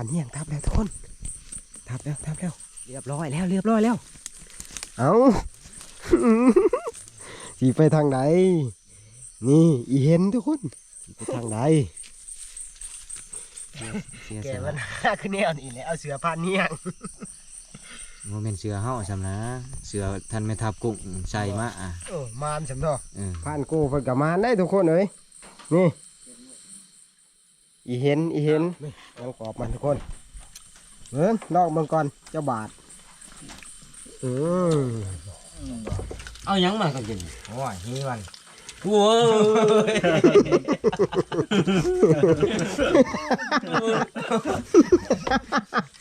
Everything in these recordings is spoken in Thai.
พันเฮียงทับแล้วทุกคนทับแล้วทับแล้วเรียบร้อยแล้วเรียบร้อยแล้ว เอาสีไปทางไหนนี่อีเห็นทุกคนสิไปทางไหนเสียแกเสียมันหาขึ้นแนวนี่แหละเอาเสือพันเนียงโมเมนเสือเฮาซำนะเสือท่านไม่ทับกุ้งใส่มาอะโอ้มามสำดอกเออผ่านกูเพิ่นกับมาได้ทุกคนเอ้ยนี่ อีเห็นอีเห็นยังกรอบมันทุกคนเบิ่งลอกมันก่อนเจ้าบาทอืมเอาหยังมากันกินโอ้ยนี่มันโว้ย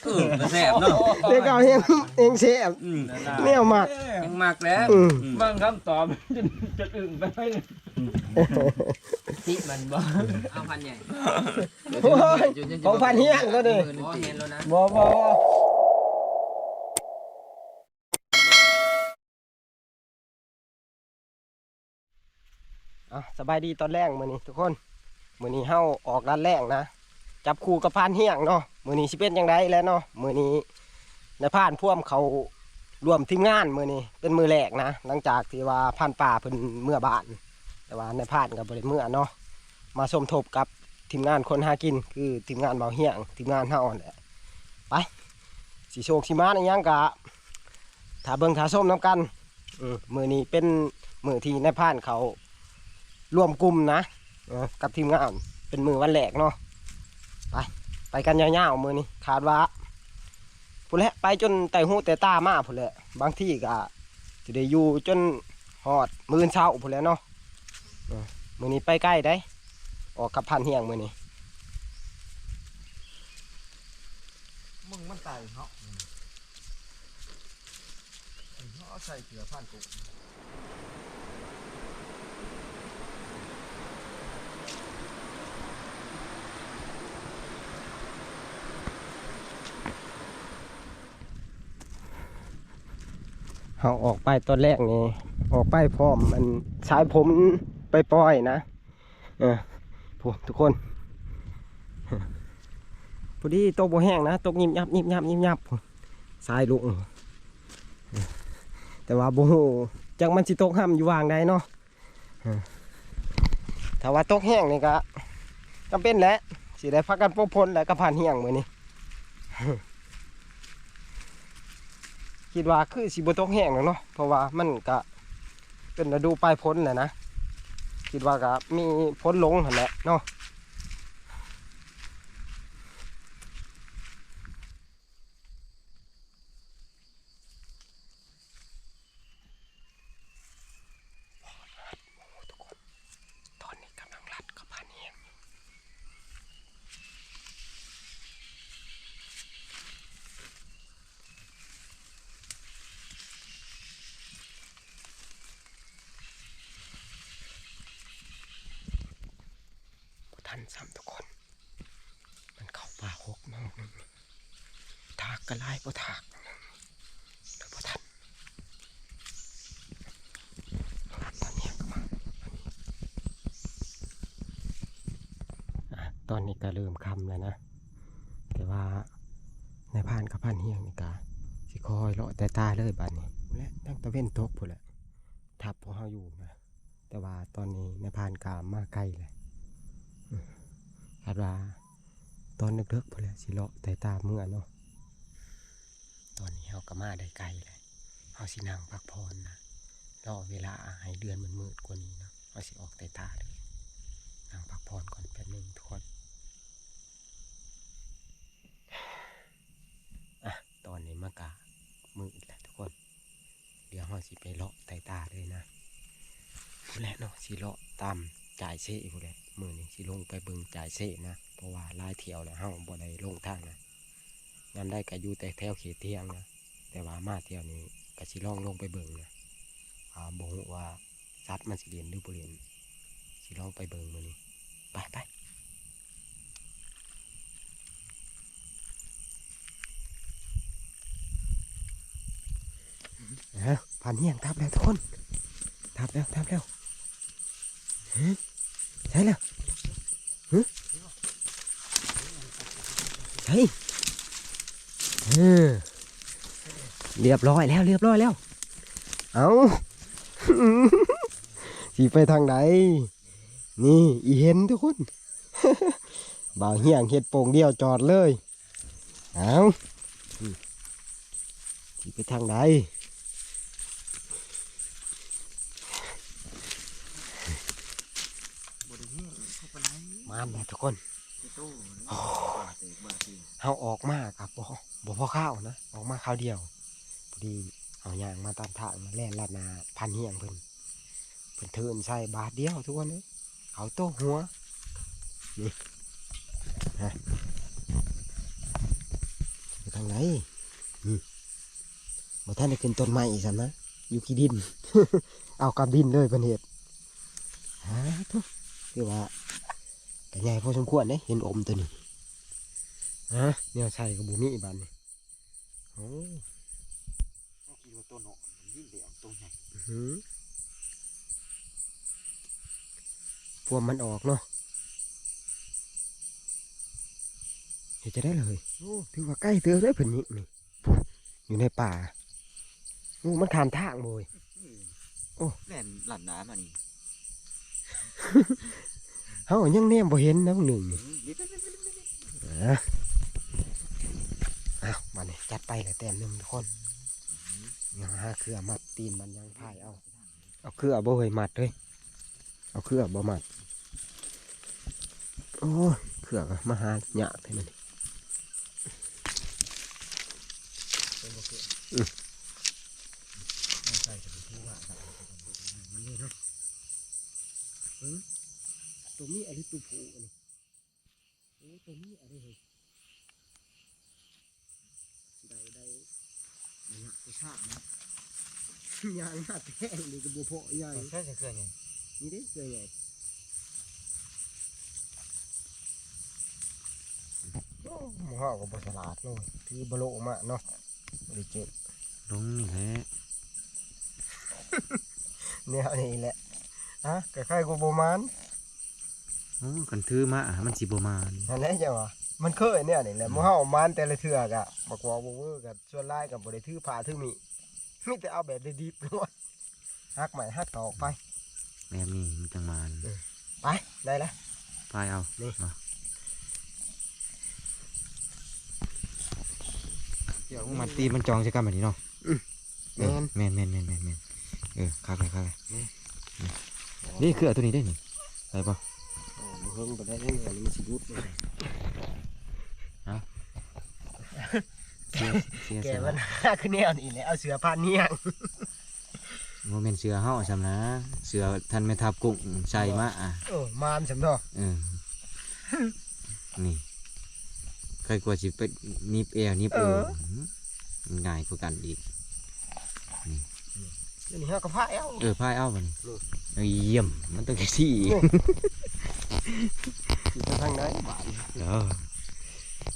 เออมันแซ่บเนาะเด็กเอาเฮงเฮงเสียบอืมแนวมากยังมากแล้วอืมบางคำตอบจนจะอึ่งไปไม่เลย ติมันบ่เอาพันใหญ่โอ้ยของพันเฮียงก็ดิพอเห็นแล้วนะบ่บ่อะสบายดีตอนแรกมื้อนี้ทุกคนมื้อนี้เฮาออกด้านแรกนะจับคู่กับพานเฮียงเนาะมื้อนี้สิเป็นจังไดแล้วเนาะมื้อนี้ในพานพ่วมเขารวมทีมงานมื้อนี้เป็นมือแรกนะหลังจากที่ว่าพานป่าเพิ่นเมื่อบ้าน แต่ว่าในพานก็บ่ได้เมื่อเนาะมาสมทบกับทีมงานคนหากิน คือทีมงานเบาเฮียงทีมงานเฮาแหละไปสิโชคสิมาในยังกะถ้าเบิงถ้าส้มน้ำกันมือนี้เป็นมือที่ในพานเขาร่วมกลุ่มนะกับทีมงานเป็นมือวันแรกเนาะไปไปกันยาวๆมือนี้คาดว่าผู้นแหละไปจนไต่หูแต่ตามาผู้นแหละบางที่ก็จะได้อยู่จนหอดมือเช้าผู้นแหละเนาะ มือนี้ไปใกล้ได้ ออกกับพันเฮียงมือนี้มึงมันไต่เนาะเอาใส่เสือพันกุเขาออกไปตอนแรกนี่ออกไปพร้อมมันสายผมไปปล่อยนะเออพวกทุกคนพอดีตกบ่แห้งนะตกยิบยับยิบยับยิบยับสายลุงแต่ว่าบ่จังมันสิตกห้ำอยู่วางใดเนาะถ้าว่าตกแห้งนี่ก็จำเป็นแหละสิได้พักกันปกพลแล้วก็ผ่านเฮียงมือนี้คิดว่าคือสิบ่ตกแห้งแล้วเนาะเพราะว่ามันก็เป็นฤดูปลายพ้นแหละนะ คิดว่าก็มีพ้นลงหั่นแหละเนาะ ตอนนี้กำลังรัดกับพันเฮียงบ่ทัน ซ้ำทุกคน มันเข้าป่าหกโมงหนึ่งถากกระไล่บ่ถากเลยบ่ทันพันเฮียงก็มาอะตอนนี้ก็เริ่มคำแล้วนะ แต่ว่าในพานกับพันเฮียงนี่กาสิคอยเลาะแต่ตาเลยบัดนนี้และตั้งตะเว้นตกพุ่นแหละทับพวกเฮาอยู่นะแต่ว่าตอนนี้ในพานกามาใกล้เลย อืมคาดว่าตอนนึกๆพุ่นแหละสิเลาะแต่ตาเมื่อเนาะตอนนี้เฮาก็มาได้ไกลเลยเฮาสินั่งพักผ่อนะรอเวลาให้เดือนมันมืดกว่านี้เนาะเฮาสิออกแต่ตาเลยนั่งพักผ่อนก่อนแป๊บหนึงทุกคนอะตอนนี้มากะมืออีกแล้วทุกคน เดี๋ยวเราสิไปเลาะไตตาเลยนะผู้แลเนาะสิเลาะตามจ่ายเซ่ผู้แล มือนี้สิลงไปเบิ่งจ่ายเซ่นะ เพราะว่าลายเที่ยวแล้วเฮาบ่ได้ลงทางนะยามได้ก็อยู่แต่แถวเขตเที่ยงนะ แต่ว่ามาเที่ยวนี้ก็สิลองลงไปเบิ่งนะอ่าบ่ฮู้ว่าสัตว์มันสิเรียนหรือบ่เรียนสิลองไปเบิ่งมือนี้ไปไปฮะผ่านเฮียงทับแล้วทุกคน ทับแล้วทับแล้วฮะใช่แล้วฮะใช่เอเรียบร้อยแล้ว เรียบร้อยแล้ว เอาสิไปทางไหน นี่ อีเห็นทุกคน บ่าวเฮียงเฮ็ดโป่งเดียวจอดเลย เอาสิไปทางไหน มาแม่ทุกคนเฮาออกมาครับบ่บ่พอข้าวนะ ออกมาข้าวเดียวพอดีเอายางมาตามทางมาแล่นลาดนาพันเฮียงเพิ่นเพิ่นเทินใส่บาทเดียวทุกคนเลยเขาโต้หัวนี่ฮะไปทางไหนอืมบ่ท่านได้ขึ้นต้นไม้อีกสันนะอยู่ขี้ดิน เอากับดินเลยเป็นเหตุฮะทุกคือว่า ก็ใหญ่พอสมควรเด้เห็นอมตัวนี้ฮะเนี่ยใส่กับบุมีบานนี่โอ้คิดว่าตัวเนาะมันยิ่งเดี่ยวตัวใหญ่อื้อหือพวกมันออกเนาะเห็นจะได้เลยโอ้ถือว่าใกล้เตือได้เพิ่นนี่นี่อยู่ในป่าโอ้มันขามทางบ่ยแล่นหลัดน้ำอันนี้ เฮายังแนมบ่เห็นนะพวกหนึ่งอะอ้าวมาเนี่ยจัดไปเลยแต้มหนึ่งทุกคนยังหาเครือมัดตีนมันยังพายเอา เอาเครือบ่เฮยมัดเลยเอาเครือบ่มัดโอ้เครือกมาหาหยาให้มันอืม ตัวนี้อะไรตัวผู้อันนี้โอ้ตัวนี้อะไรเฮ้ยได้ได้ได้หยาบไปชาบนะยางมาแท่งเลยกับบัวเพาะใหญ่ใช่ใช่เครื่องไงนี่ดิเกลือใหญ่โอ้หมูห่อกับบฉลาดเนาะที่บโลมาเนาะบริเจ็บลงนี่แหละเนี่ยนี่แหละฮะคล้ายๆกับโบมานโอ้ กันถือมาอะมันสิบ่มาณอันนี้จะว่ามันเคยเนี่ยนี่แหละหมูห่อมานแต่ละเทือกอะบอกว่าบเวอร์กับส่วนไล่กับบริทือผ่าทือมีมีแต่เอาแบบดีๆล้วนหักใหม่หักตอกไปแบบนี้มันจังมาณไปได้แล้วพายเอานี่มาเดี๋ยวมันตีมันจองใช่กันแบบนี้เนาะแมนแมนแมนแมนแมนแมนเออคักเลยคักเลยนี่คือเอาตัวนี้ได้นี่ใส่ปะโอ้มัน เฮิงไปได้เรื่อยมันสิยุบเลยเสียเสียแกเสียมันหาคือแนวนี่แหละเอาเสือผ่านเนี่ยงโมเมนเสือเฮาซำนะเสือท่านไม่ทับกุ้งใส่มาอะโอ้มามสำดอกเออนี่ใครกลัวสิไปนิบเอวนิบเอวง่ายกว่ากันอีกเดี๋ยวนี้เฮาก็พาเอ้าเออพาเอามันเยี่ยมมันต้องแค่ที่ ทางไหนบ้านเออ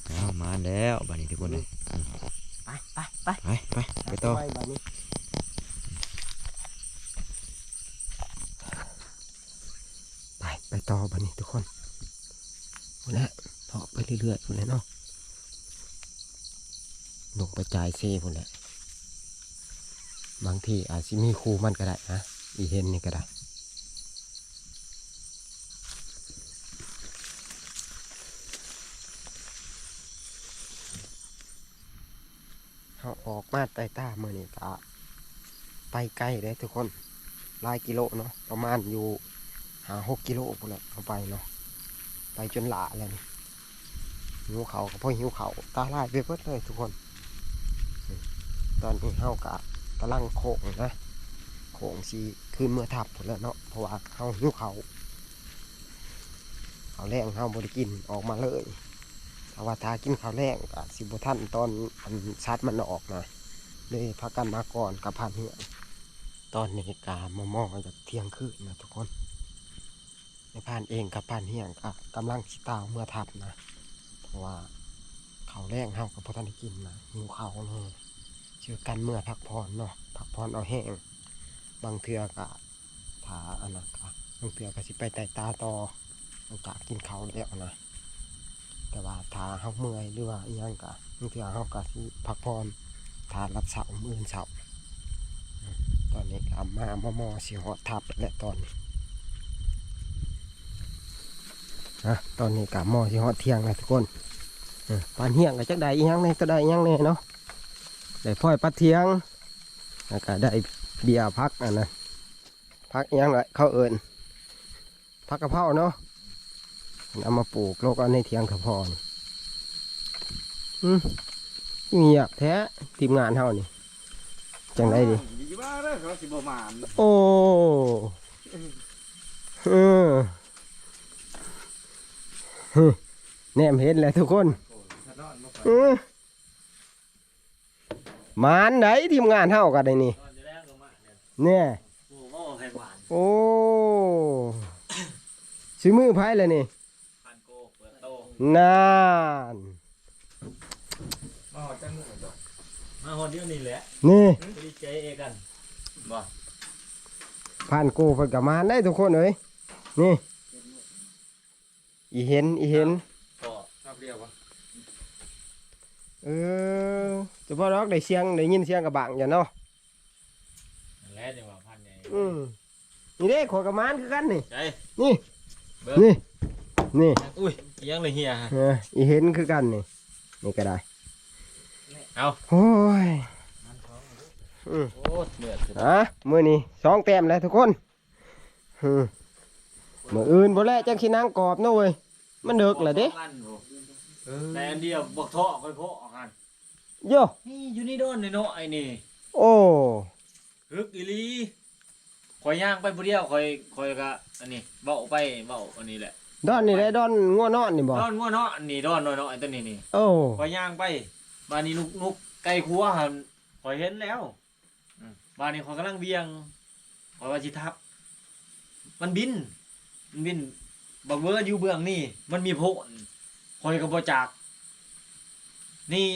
เอามาแล้วบัดนี้ทุกคนเลยไปไปไปไปไปไปต่อไปไปต่อบ้านนี้ทุกคนหมดแล้เลาะไปเรื่อยๆพุ่นแหล้เนาะลงไปจ่ายเซ่พุ่นแหละบางทีอาจสิมีครูมันก็ได้นะอีเห็นนี่ก็ได้ เขาออก มาใต้ตาเมื่อนี้ก็ไปไกลเลยทุกคนหลายกิโลเนาะประมาณอยู่หาหกกิโลพุ่นละเอาไปเนาะไปจนหลาแล้วนี่หิวเขาวก็พอหิวเขาตาลายไปเบิดเลยทุกคน ตอนนี้เฮากะกำลังโขงนะโขงสีขึ้นเมื่อทับพุ่นแล้วเนาะเพราะว่าเฮาหิวเขาเขาวแรงเฮาบริกินออกมาเลยถ้าว่าทากินข้าวแรงกับสิบท่านตอนอันชัดมันออกนะ เลยพักกันมาก่อนกับพันเหียงตอนนี้กามามองจากเที่ยงคืนนะทุกคนในพานเองกับพานเหียงก็กำลังสิตาวเมื่อทับนะ เพราะว่าเขาแรงเฮากับพท่านกินนะหิวข้าเลยเชื่อกันเมื่อพักผ่อนเนาะพักผ่อนเอาแห้งบางเทือกะถาอันนั้นกะบางเทือก็สิไปไต่ตาต่อหลังจากกินเขาแล้วนะแต่ว่าถ้าเฮาเมื่อยหรือว่าอิหยังก็บางเทื่อเฮาก็สิพักผ่อน ถ้ารับเสามื่นเสาตอนนี้ก็มามอมอสิฮอดทับและตอนนี้นะตอนนี้ก็มอสิฮอดเที่ยงแล้วทุกคนเออปานเฮียงก็จักได้ยังแหน่ก็ได้ยังแหน่เนาะได้พ่อยปัดเทียงแล้วก็ได้เบียร์พักอันนะพักยังละเขาเอิ้นพักกระเพราเนาะเอามาปลูกโลกเอาในเทียงกระพอนอืม เงียบแท้ทีมงานเฮานี่จังไดดิดีว่าเด้อเขาสิบ่มานโอ้เออฮึแนมเห็นแล้วทุกคนมานไหนทีมงานเฮากันได้นี่เนี่ยโอ้โหไข่หวานโอ้ซื้อมือไพ่เลยนี่นาน มาหอดจังมื้อดอก มาคนเดียวนี่แหละนี่ดีใจเอกันบ่ผ่านกูเพิ่นกับมาได้ทุกคนเอ้ยนี่อีเห็นอีเห็นก็รับเรียวบ่เออจะพอรอกได้เสียงได้ยินเสียงกระบังอย่าเนาะแล้วจังหวะพันใหญ่อืมนี่เด้ขอยกระมานคือกันนี่ใจนี่เบิ้งนี่นี่อุ้ยยังเลยเฮียเอออีเห็นคือกันนี่นี่ก็ได้ เอาโอ้ยอืมโอ้เหนื่อยสุดอะมื้อนี้สองแต้มแล้วทุกคนอืมมื้ออื่นบ่แล้วจังสินางกรอบเนาะเว้ยมันเดึกแล้วเด้แต่อันเดียวบอกท่อค่อยโพะหันโยนี่อยู่นี่โดนเนาะไอ้นี่ โอ้ฮึกอีลีคอยย่างไปผู้เดียวคอยคอยก็อันนี้เบาไปเบาอันนี้แหละดอนนี่ได้ดอนงัวนอนนี่บ่ดอนงัวเนาะอันนี้ดอนน้อยๆอันตัวนี้นี่โอ้คอยย่างไป บ้านนี้นุกนุกไก่คัวหันคอยเห็นแล้วอืม บ้านนี้คอยกำลังเบียงคอยว่าจิทับ มันบิน มันบินบักเวอร์อยู่เบื้องนี่มันมีโพนคอยกับบจากนี่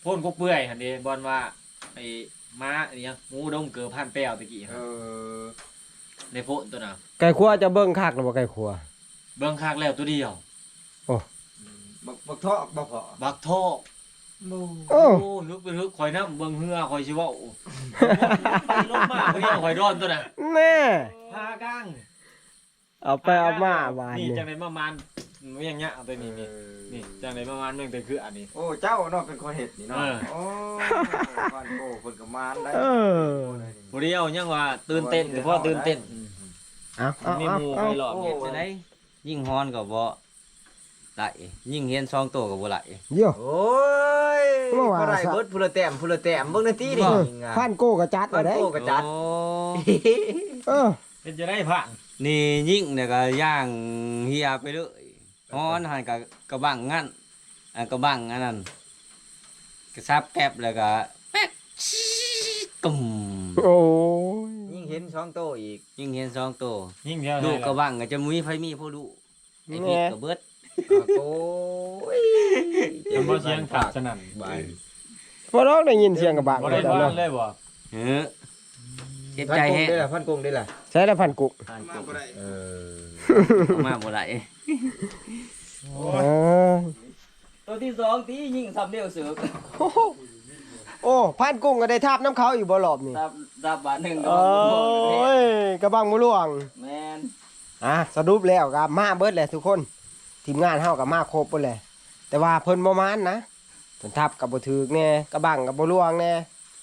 โพนกกเปื่อยหันเดบอลว่าไอ้ม้าอันนี้ยังงูดงเกือพันแป้วตะกี้เอครับอในโพนตัวน่ะ ไก่ขัวจะเบิ่งคักหรือบ่ไก่ขัว เบื้องข้างแล้วตัวเดียว บักบักทอกบักพอบักทอก โอ้โอ้นึกไปนึกคอยน้ำเบิ่งเหือคอยชิเว่าลงมาเพียงคอยร้อนตัวน่ะแน่พากลางเอาไปเอามาบานนี่นี่จังไดประมาณเมียงเงี้ยเอาตัวนี้นี่นี่จังไดประมาณเมืองแต่คืออันนี้ โอ้เจ้าเนาะเป็นคนเฮ็ดนี่เนาะเออ โอ้บ้านโก้เพิ่นก็มานได้เออผู้เดียวยังว่าตื่นเต้นแต่พอตื่นเต้นเอาเอามีเอาหมู่เอาไปหลอกเฮ็เฮ็ดดจัจังงไดได๋ยิ่งฮ้อนก็บ่ไหลยิ่งเห็นซองโตก็บ่ไหลโย่โอ้ย เมื่อวานบ่ได้เบิดผู้ละแต้มผู้ละแต้มเบิ่งหนาทีนี่เออยิงอะพันโก้กระจัดบ้ามานได้ โก้ก็จัดโอ้เออ เป็นจะได้ผ่านนี่ยิ่งเนี่ยก็ย่างเฮียไปเลยฮ้อนหันก็กระบังงั้นอันกระบังอันนั้นกระซับแก๊บแล้วก็แป๊กตุ่มโอ้ยยิ่งเห็นช่องโตอีกยิ่งเห็นซองโตยิ่งเดียวลูกกระบบังก็จะมีไผมีผู้ลูกไอ้พี่ก็เบิด โอ้ยมันบ่เสียงขาดสนั่นบายพอร้องได้ยินเสียงกระบังบ่ได้แล้วว่าเนาะเลยบ่เออเจ็บพันใจกงแฮะได้ล่ะพันกงได้ล่ะใช้แล้วพันกุเออเอามาบ่ไหลเออตัวที่สองตียิงสับเดียวเสือกโอ้พันกุ้งก็ได้ทับน้ำเขาอยู่บ่รอบนี่สับสับบาทหนึ่งโอ้ยกระบังมือหลวงแมนอะสรุปแล้วกับมาเบิดแหละทุกคน ทีมงานเฮากับมาครบหมดเลยแต่ว่าเพิ่นบ่มานนะเพิ่นทับกับบ่ถึกแน่กระบังกับบ่หลวงแน่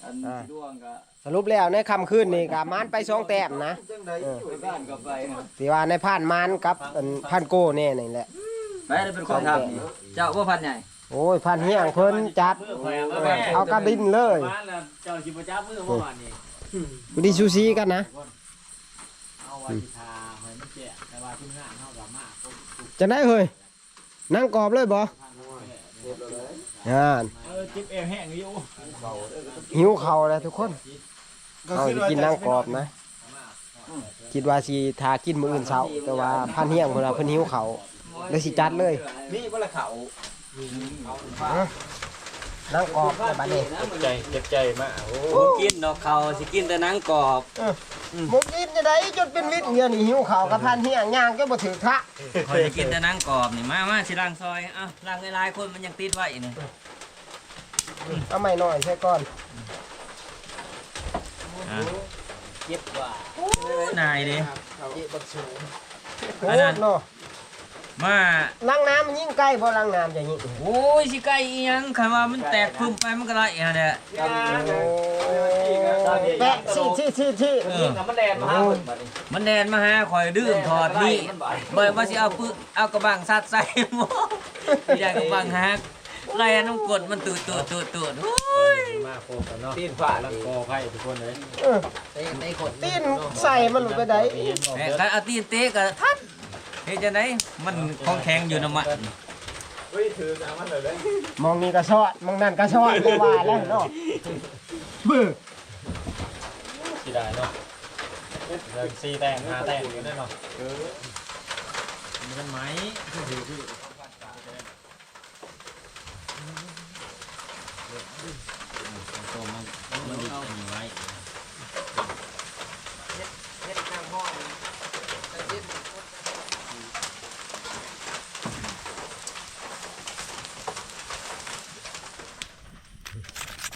อันอ่าดวงก็สรุปแล้วในค่ำคืนนี่กับมานไปสองแต้มนะจังได๋ไปบ้านก็ไปครับที่ว่าในผ่านมานกับอันพันโก้แน่นี่แหละ ไปได้เป็นคนทำนี่เจ้าว่าพันใหญ่โอ้ยพันเฮียงเพิ่นจัดมือข่อยเอามาแม่เอากระบินเลยมาแล้วเจ้าสิบ่จับมือเมื่อวานนี้กูดีซูซีกันนะ เอาไว้ที่ทาหอยมันแจกแต่ว่าทีมงานเฮาก็มาครบทุก จะได้เฮ้ยนั่งกรอบเลยบ่ท่านเฮาแหละอ่าเออจิบเอวแห้งอยู่หิวเข่าวแล้วทุกคนเอาสิกินนั่งกรอบนะคิดว่าสิทากินมื้ออื่นเช้าแต่ว่าพันเฮียงเพิ่นว่าเพิ่นหิวเขาวเลยสิจัดเลยนี่บ่ละเขา นั่งกรอบในบ้านนี้ใจเจ็บใจมากโอ้บ่กินดอกเขาสิกินแต่หนังกรอบมุกกินจะได้จนเป็นวิทย์เงี้ยนี่หิวข้าวกับพันเฮียย่างก็บ่ถือทะคอยจะกินแต่หนังกรอบนี่มามาสิล้างซอยเอ้าล้างหลายๆคนมันยังติดไว้นี่เอาไม่หน่อยใช่ก่อนอะเจ็บกว่านายเด้เจ็บบักสูงโหอันนั้นดเนาะ มาล้างน้ำมันยิ่งใกล้บ่ล้างน้ำจะยิ่งโอ้ยสิไก่อีหยังคันว่ามันแตกพึ่มไปมันก็ไรอะเนี่ยแปะซี่ซี่ซี่ซี่เออมันแดดมาเพิ่นบัดนี้มันแดนมาหาคอยดื้มถอดนี่เบิดว่าสิเอาปึเอากระบังซัดใส่หม้อสิได้กระบังฮักไล่น้ำกรดมันตูดตูดตูดตูดโอ้ยมาโคกันเนาะตีนฝ่าแล้วกอไผ่ทุกคนเลยเออตีนใส่มันลงไปได้แหม่คันเอาตีนเตะก็ทัด เฮ็ดจังไดมันของแข็งอยู่น้ำมันเฮ้ยถือสามันเลยเลยมองนี่ก็ชอดมองนั่นก็ชอดไม่ว่าแล้วเนาะบึ้สิได้เนาะเดินซีแตงหาแตงอยู่นั่นเนาะเออมีกันไหมถือคือตัวมันมันดีอันนี้ไว้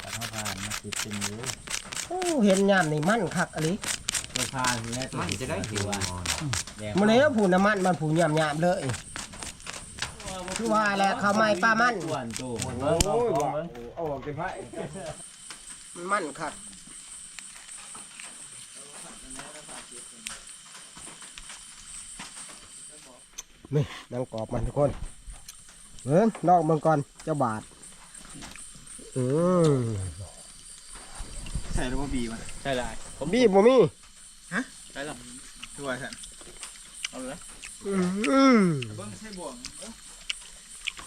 ตัดเข้าผ่านมาติดเป็นอยู่ โอ้เห็นยามนี่มันคักอะไรเราผ่าเนี่ยมันจะได้ถือว่ามันเลยผูน้ำมันมันผูยำยำเลยคือว่าแหละเขาไม่ปลามันอ้วนโตโอ้ยว่ะเอาออกไปไพ่มันคักนี่นังกรอบมันทุกคนเบิ้งนอกเบิ่งก่อนเจ้าบาทอืม ใส่ลูกบีมันใช่ได้ผมบีบบ่มีใช่หรอด้วยสันเอาเลยอืมเบิ้งใส่บ่วง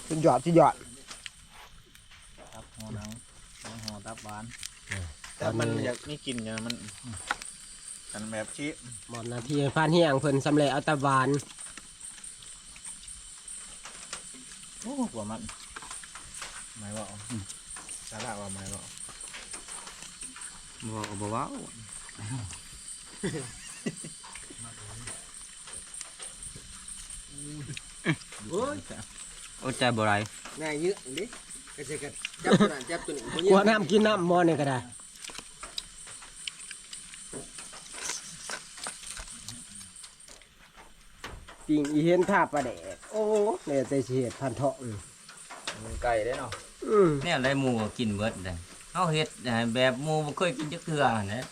สุดยอดสุดยอดตับห่อหนังหนังห่อตับหวานแต่มันอยากมีกลิ่นอย่างมันกันแบบชี้หมดนาทีพานเฮียงเพิ่นสำเร็จเอาแตะบานโอ้กว่ามันไม่ว่าสาระว่าไม่ว่า บอกบอกว่าโอ้ใจบ่ไรแม่ยืดดิกระเจกันจับตัวนั้นจับตัวนี้กลัวน้ำกินน้ำหมอนี่ก็ได้ปิงอีเห็นท่าประแดกโอ้เนี่ยแต่สิเฮ็ดพันเถาะอืมไก่ได้เนาะอืมเนี่ยได้หมูก็กินเบิดเลย เอาเฮ็ดให้แบบหมูบ่เคยกินจักเทื่อนะ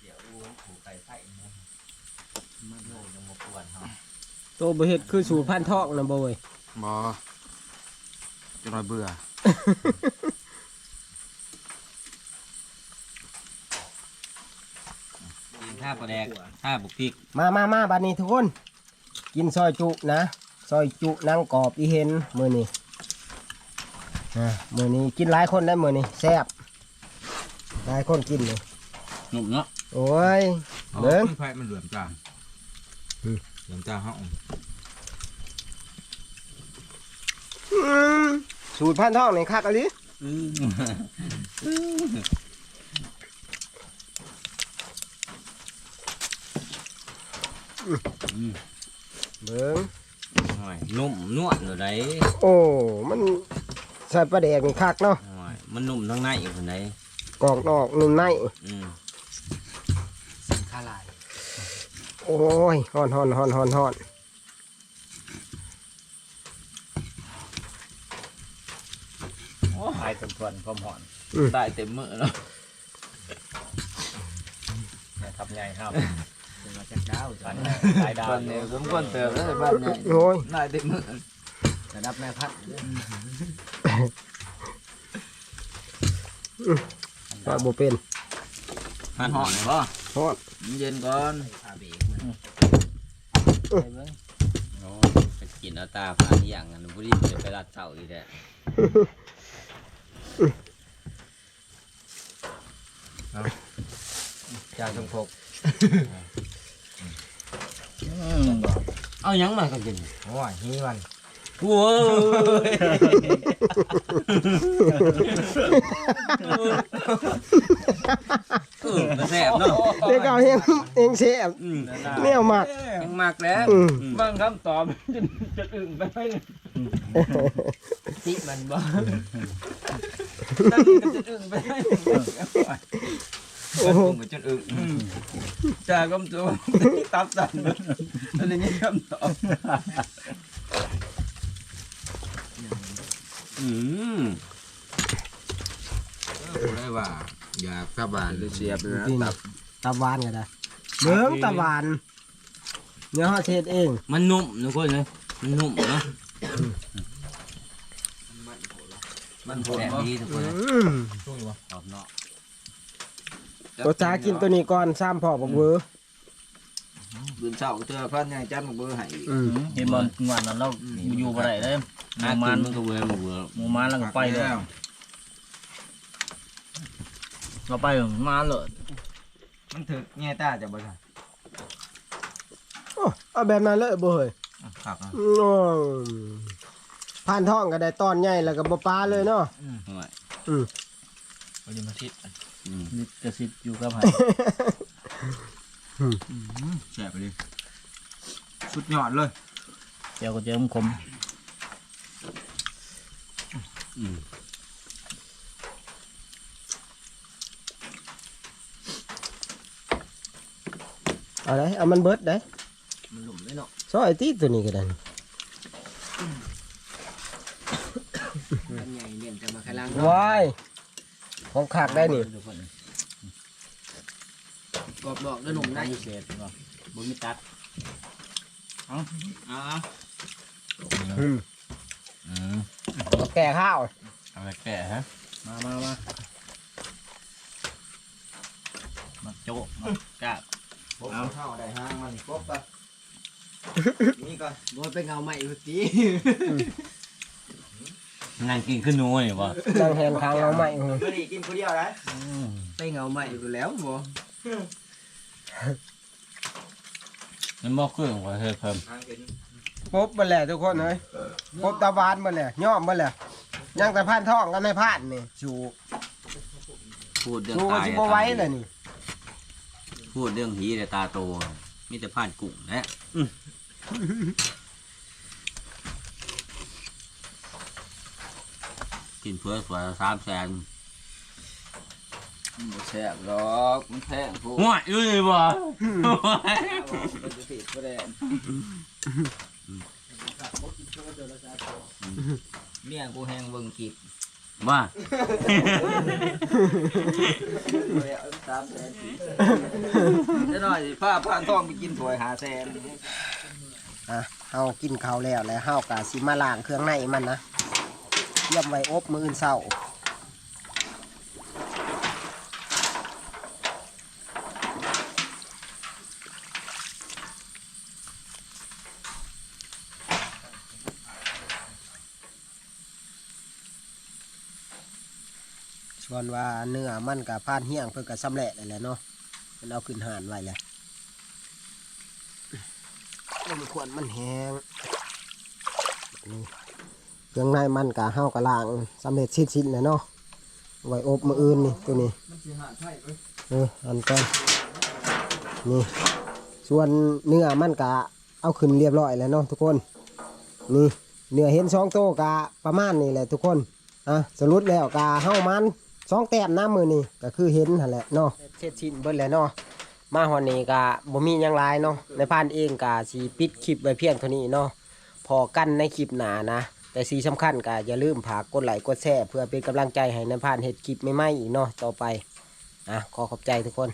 เดี๋ยวอูผูไก่ไผ่นะมันโง่ยังบ่ปวดเฮาโตบ่เฮ็ดคือสู่พันเถาะนำบ่เว้ยบอจะน้อยเบื่อ กินข้าวปลาแดกข้าวบุกพริก มามามาบัดนี้ทุกคน กินซอยจุนะ ซอยจุนางกรอบอีเห็นมื้อนี้อ่ามื้อนี้กินหลายคนได้มื้อนี้แซ่บหลายคนกินนี่หนุ่มเนาะโอ้ยเบิ่งไพ่มันเหลื่อมจ้าอืมเหลื่อมจ้าเฮาอืมสูตรพันทองนี่คักอะลิอืมเบิ่ง หน่อยนุ่มนวดอยู่ไหนโอ้ มันใส่ปลาแดกนี่คักเนาะหน่อยมันนุ่มทั้งในอยู่ไหนกรอกนอกนุ่มใน อืมคาลายโอ้ยฮ้อนฮ้อนฮ้อนฮ้อนฮ้อนตายเป็นส่วนความหอนได้เต็มมือแล้วเนี่ยทับใหญ่ครับ มาจากดาวอันนี้ตายดาวบ้านเนี่ยผมคนเติมแล้วบ้านเนี่ยโอ้ยได้เต็มมือระดับแม่พัดว่าบ่เป็นหันหอนบ่ฮ้อเย็นก่อนพาเบรกโอ้ไปกินเอาตาพานอย่างนั้นบุรีจะไปรัดเต่าอีกแหละ จากสมภพเอาหยังมากันกินโอ้ยนี่มันโว้ยเออมันแซ่บเนาะเด็กเอาเฮงเฮงเสียบอืมแนวมากยังมากแล้วอืมบางคำตอบจนจะอึ้งไปเลยติมันบ่ตั้งกันจะอึ้งไปเลย โหมันจนอึจากคำตอบตับสั่นอันนี้คำตอบอืมได้ว่า อยากกลับบ้านเสียบเลยนะตับตะวานก็ได้เมืองตะวานเนื้อฮอดเทศเอง มันนุ่มทุกคนเลยมันนุ่มนะมันแสบดีทุกคนเลยอืมขอบเนาะ ตัวจ้ากินตัวนี้ก่อนซ้ำพอบอกเวอร์บืนเช้าเจอพันใหญ่จันมาเบอร์ให้อืมเห็นบอลงานนั้นเราอยู่บ่ได้เลยหหามูกิมันนมันก็เบื่อมาเบื่อหมูมันแล้วก็ไปเลยเราไปมาเลยมันถึกแง่ตาจะบ่ใช่โอ้เอาแบบนั้นเลยบ่เฮ้ยครับอืมผ่านท้องก็ได้ตอนใหญ่แล้วก็บ่ปลาเลยเนาะห่วยไปดิมาทิศอืม นิดกระซิบอยู่กับไผแซ่บไปดิสุดยอดเลยเจียวก็เจียวคมอืมเอาได้เอามันเบิดได้มันหลุมเลยเนาะซอยตีตัวนี้ก็ได้มันใหญ่เลี้ยงแต่มาแค่ล่างว้าย ของขากได้นี่กรอบดอกด้วยหนุ่มได้พิเศษเนาะบ่มีตัดอ่าอืมอืมเอาแก่ข้าวเอาไปแก่ฮะมามามามาโจะมากราบเอาเข้าได้ห้างมันครบปะนี่ก็โดยไปเงาใหม่เมื่อกี้ นั่งกินขึ้นนัวนี่บ่จังแหนค้างเราใหม่อืมไม่ได้กินคนเดียวนะไปเงาใหม่อยู่แล้วบ่มันบ่เครื่องว่าเฮ้ยเพิ่มครบมาแหละทุกคนเฮ้ยครบตะวานมาแหละย่อมมาแหละยังแต่ผ่านท้องกันไม่ผ่านนี่ชูพูดเรื่องชูก็ตายสิบ่ไหว้เลยนี่พูดเรื่องหีแต่ตาโตมีแต่ผ่านกุ้งนะ กินเพื่อสวยสามแสนแซ่บหรอกมันแพงพวกห่วยอยู่เลยบ่มันจะผิดก็ได้เมียกูแหงเบิ่งคลิปว่าสามแสนจะหน่อยสิผ้าผ่านทองไปกินถวยหาแสน อะเฮากินข้าวแล้วแล้วเฮากะสิมาล้างเครื่องในมันนะ เตรียมไว้อบมืออื่นเช้าส่วนว่าเนื้อมันกับพานเฮี้ยงเพื่อกับสำเร็จเลยแหละเนาะมันเอาขึ้นห่านไว้แหละมันควรมันแห้งนี่ เครื่องในมันกะเฮากะล่างสำเร็จชิ้นๆเลยเนาะไว้อบมืออื่นนี่ตัวนี้เอออันก่อนนี่ ส่วนเนื้อมันกะเอาขึ้นเรียบร้อยแล้วเนาะทุกคนนี่เนื้อเห็นสองโตกะประมาณนี้แหละทุกคนอะสรุปแล้วกะเฮามันสองแต้มน้ำมือนี่ก็คือเห็นหั่นแหละเนาะเสร็จชิ้นเบิดแล้วเนาะมาฮอนนี้กะบ่มียังหลายเนาะในพานเองกะสิปิดคลิปไว้เพียงเท่านี้เนาะพอกันในคลิปหนานะ แต่สีสำคัญก็อย่าลืมผากกดไลค์กดแชร์เพื่อเป็นกำลังใจให้ในพานเห็ดคลิปใหม่ๆอีกเนาะต่อไปอะขอขอบใจทุกคน